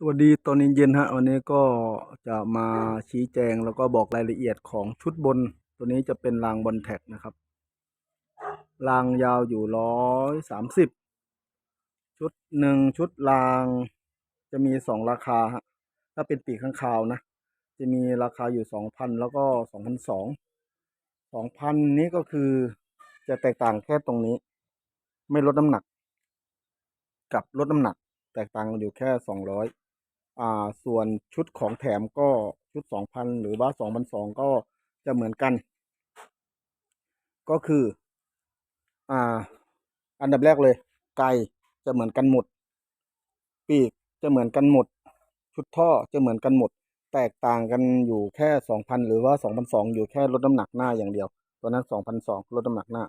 สวัสดีตอนเย็นๆฮะวันนี้ก็จะมาชี้แจงแล้วก็บอกรายละเอียดของชุดบน ตัวนี้จะเป็นรางบอลแท็กนะครับ รางยาวอยู่ร้อยสามสิบชุดหนึ่งชุดรางจะมีสองราคาฮะถ้าเป็นปีกข้างคาวนะ จะมีราคาอยู่สองพันแล้วก็สองพันสองสองพันนี้ก็คือจะแตกต่างแค่ตรงนี้ ไม่ลดน้ำหนัก กับลดน้ำหนัก แตกต่างกันอยู่แค่สองร้อย อ่าส่วนชุดของแถมก็ชุดสองพันหรือว่าสองพันสองก็จะเหมือนกัน ก็คือ อ่า อันดับแรกเลย ไกจะเหมือนกันหมด ปีกจะเหมือนกันหมด ชุดท่อจะเหมือนกันหมด แตกต่างกันอยู่แค่สองพันหรือว่าสองพันสองอยู่แค่ลดน้ำหนักหน้าอย่างเดียว ตัวนั้นสองพันสองลดน้ำหนักหน้า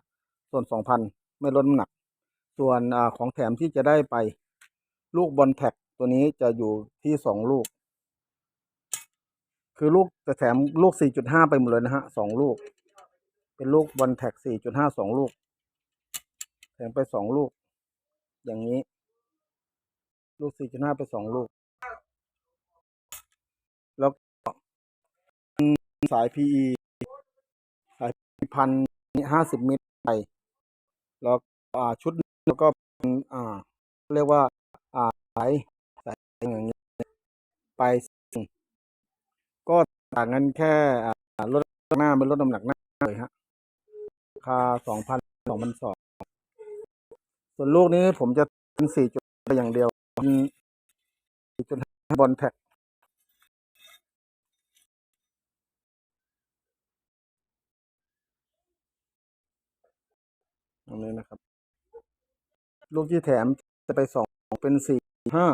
ส่วนสองพันไม่ลดน้ำหนัก ส่วนอ่าของแถมที่จะได้ไป ลูกบอลแท็ก ตัวนี้จะอยู่ที่สองลูก คือลูกจะแถมลูกสี่จุดห้าไปหมดเลยนะฮะสองลูก เป็นลูกบอลแท็กสี่จุดห้าสองลูก แถมไปสองลูก อย่างนี้ ลูกสี่จุดห้าไปสองลูก แล้วก็สาย PE สายพันห้าสิบมิตรไปแล้วอ่าชุดแล้วก็เป็นอ่าเรียกว่าอ่าสาย ไป ก็ต่างกันแค่อ่าลดหน้าไม่ลดน้ำหนักหน้าเลยฮะราคาสองพันสองพันสองส่วนลูกนี้ผมจะเป็นสี่จุดอย่างเดียวเป็นสี่จุดห้บอลแท็กตรงนี้นะครับ ลูกที่แถมจะไปสองเป็นสี่ห้า